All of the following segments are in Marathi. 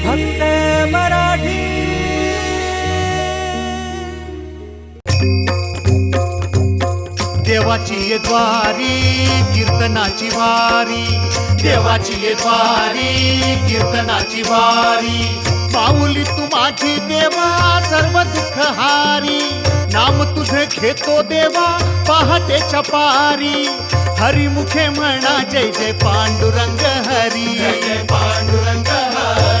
फक्त मराठी. देवाची ये द्वारी कीर्तनाची वारी. देवाची ये द्वारी कीर्तनाची वारी. माऊली तू माझी देवा सर्व दुःख हारी. नाम तुझे घेतो देवा पहाटेच्या पारी हरिमुखे म्हणा जय जय पांडुरंग हरी. जय पांडुरंग हरी.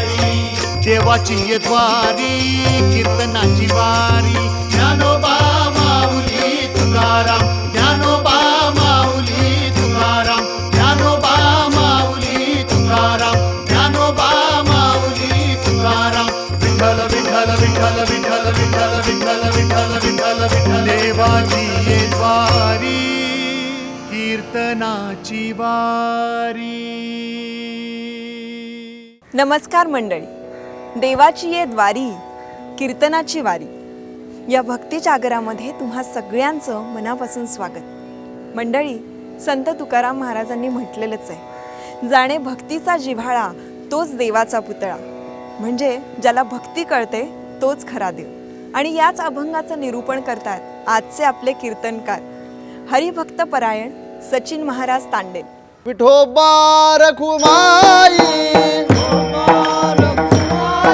देवाची ये द्वारी कीर्तनाची वारी. ज्ञानोबा माऊली तुकाराम. ज्ञानोबा माऊली तुकाराम. ज्ञानोबा माऊली तुकाराम. ज्ञानोबा माऊली तुकाराम. विठ्ठल विठ्ठल विठ्ठल विठ्ठल विठ्ठल विठ्ठल विठ्ठल विठ्ठल विठ्ठल. देवाची ये द्वारी कीर्तनाची वारी. नमस्कार मंडळी. देवाची ये द्वारी कीर्तनाची वारी. या भक्तीजागरामध्ये तुम्हा सगळ्यांचं मनापासून स्वागत. मंडळी संत तुकाराम महाराजांनी म्हटलेलंच आहे जाणे भक्तीचा जिव्हाळा तोच देवाचा पुतळा. म्हणजे ज्याला भक्ती कळते तोच खरा देव. आणि याच अभंगाचं निरूपण करतात आजचे आपले कीर्तनकार हरिभक्त परायण Sachin Maharaj Tande. Vithoba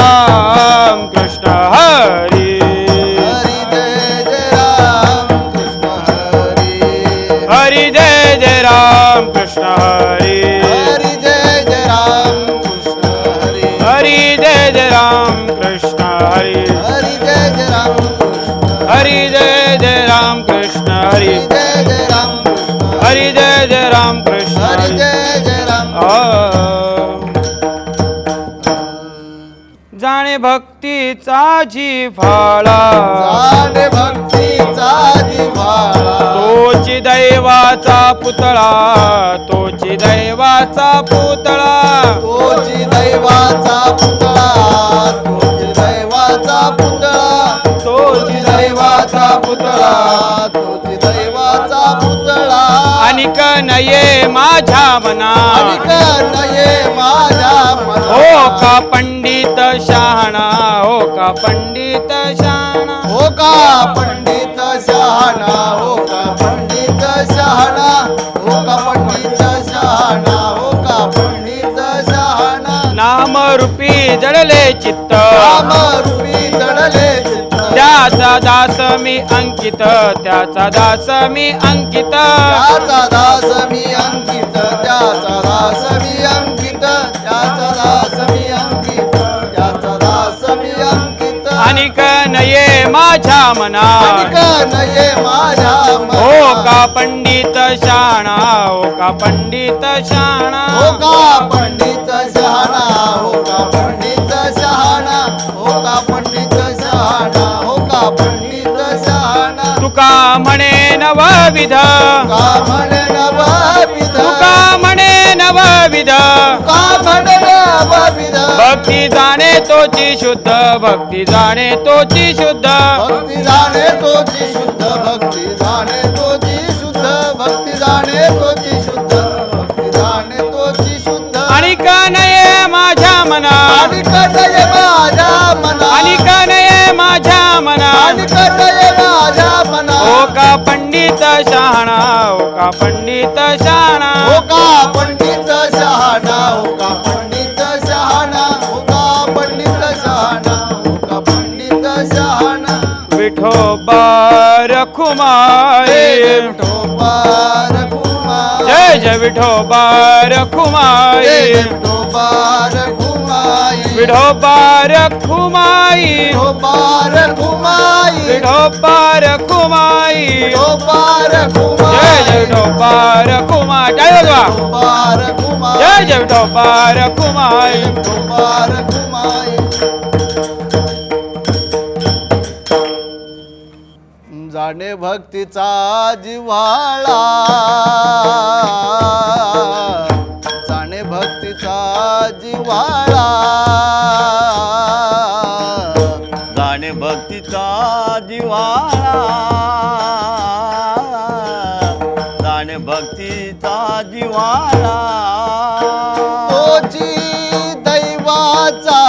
Ram Krishna Hari. Hari Jai Ram Krishna Hari. Hari Jai Ram Krishna Hari. Hari Jai Ram Krishna Hari. Hari Jai Ram Krishna Hari. Hari Ram Ram Krishna जाणे भक्तीचा जिव्हाळा. जाणे भक्तीचा दिवाळा तोची दैवाचा पुतळा तोची दैवाचा पुतळा. तोची दैवाचा पुतळा. आणि नये माझ्या मना. आणि नये माझ्या मना. हो का पंडित शहाणा? हो का पंडित शहाणा? हो का पंडित शहाणा? हो का पंडित शहाणा? हो का पंडित शहाणा? हो का पंडित शहाणा? नाम रूपी जडले चित्त. राम रूपी जडले चित्त. दास मी अंकित त्याचा दास मी अंकित. त्याचा दास मी अंकित त्याचा दास मी अंकित त्याचा दास मी अंकित त्याचा दास मी अंकित. आणि नये माझ्या मना नये माझ्या मना. हो का पंडित शाणा हो का पंडित शाणा हो का पंडित शहाणा हो का पंडित शहाणा हो का पंडित तुका म्हणे नवविध का म्हणे नवविध तुका म्हणे नवविध का म्हणे नवविध भक्ती जाणे तोची शुद्ध भक्ती जाणे तोची शुद्ध. भक्ती जाणे तोची शुद्ध भक्ती जाणे तोची शुद्ध भक्ती जाणे तोची शुद्ध भक्ती जाणे तोची शुद्ध. आणि का नये माझ्या मना आणि का नये माझ्या मना आणि कदय माझ्या मना। ओ का पंडित शहाणा ओ का पंडित शहाणा। हो का पंडित शहाणा का पंडित शहाणा का पंडित शहाणा का पंडित शहाणा। विठोबा रखुमाई। विठोबा रघुमाई जय विठोबा रखुमाई विठोबा रघुमाई विठोबा रखुमाई विठोबा रघुमाई विठोबा रखुमाई विठोबा जय जय विठोबा रखुमाई जय विठोबा रघुमाई जय जय विठोबा रखुमाई विठोबा रघुमाई जाणे भक्तीचा जिव्हाळा जिव्हाळा तोची दैवाचा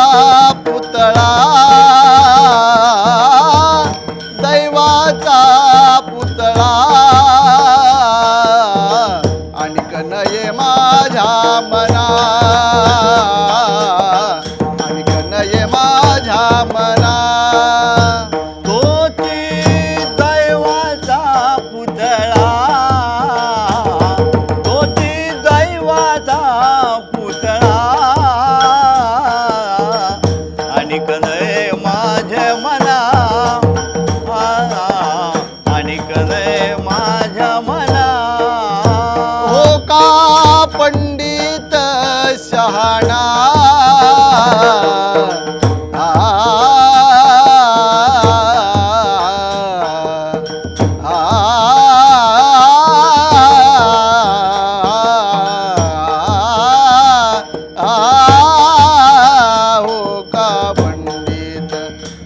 காணா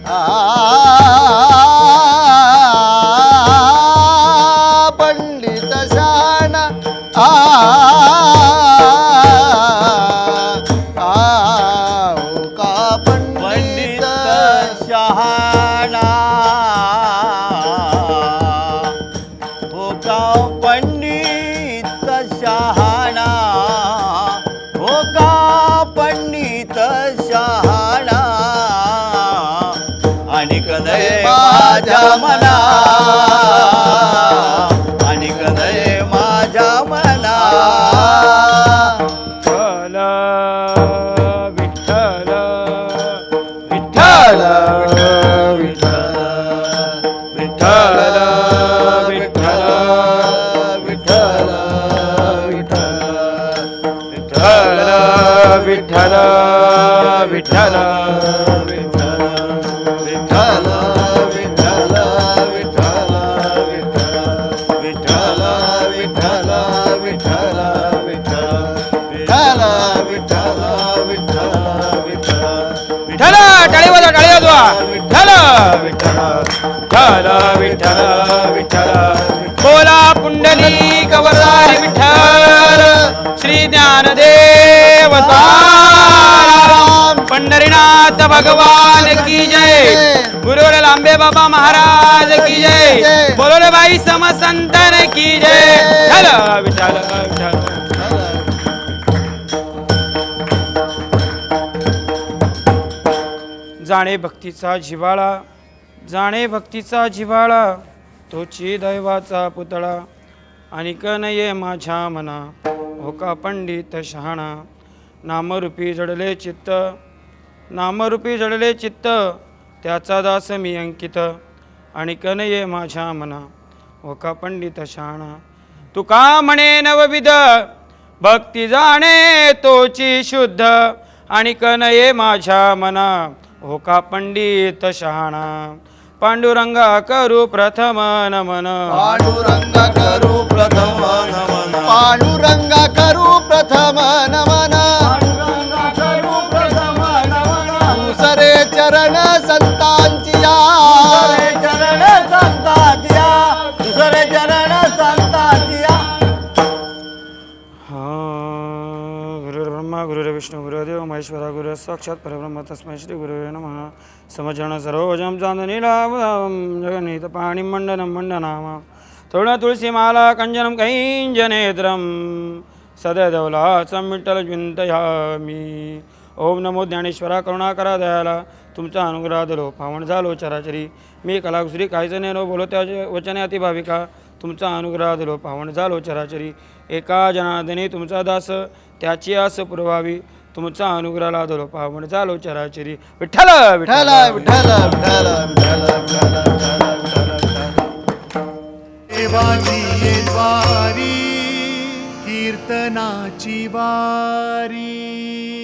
ஆ. पंडित शहाणा. हो का पंडित शहाणा? आणि कदय माझ्या मना विठ्ठल विठ्ठल विठ्ठल विठ्ठल विठ्ठल विठ्ठल विठ्ठल विठ्ठल विठ्ठल विठ्ठल विठ्ठल विठ्ठल विठ्ठल विठ्ठल टाळी वाजवा टाळी वाजवा विठ्ठल विठ्ठल विठ्ठल विठ्ठल पंढरीनाथ भगवान की जय। गुरुवर लांबे बाबा महाराज की जय। बोलोरे बाई समसंतन की जय। विठ्ठल विठ्ठल। जाणे भक्तीचा जिव्हाळा जाणे भक्तीचा जिव्हाळा तोची दैवाचा पुतळा आणि कनये माझ्या मना हो का पंडित शहाणा नामरूपी जडले चित्त नामरूपी जडले चित्त त्याचा दास मी अंकित. आणि कनये माझ्या मना हो का पंडित शहाणा तुका म्हणे नवविध? भक्ती जाणे तोची शुद्ध. आणि कनये माझ्या मना हो का पंडित शहाणा पांडुरंगा करू प्रथम नमन. पांडुरंग करू प्रथम नमन. पांडुरंग करू प्रथम नमन. महेश्वरा गुरु साक्षात परब्रह्म तस्मै श्री गुरुवे नमः। समजन सरोजम चांदनीलाभं जगनीत पाणी मण्डनं मंडनामा तरुण तुळसीमाला कञ्जनं कैञ्जनेत्रं सदैदवलाचं विठ्ठल चिंतयामी ओम नमो ज्ञानेश्वरा करुणाकरा दयाला तुमचा अनुग्रह दिलो पावण झालो चराचरी मी कलाकुसरी काहीच नेलो बोलो त्या वचने अतिभाविका। तुमचा अनुग्रह दिलो पावन झालो चराचरी. एका जनादने तुमचा दास त्याची आस पुरवावी. तुमचा अनुग्रहाला दिलो पावन झालो चराचरी. विठ्ठल विठ्ठल विठ्ठल विठ्ठल विठ्ठल कीर्तनाची वारी.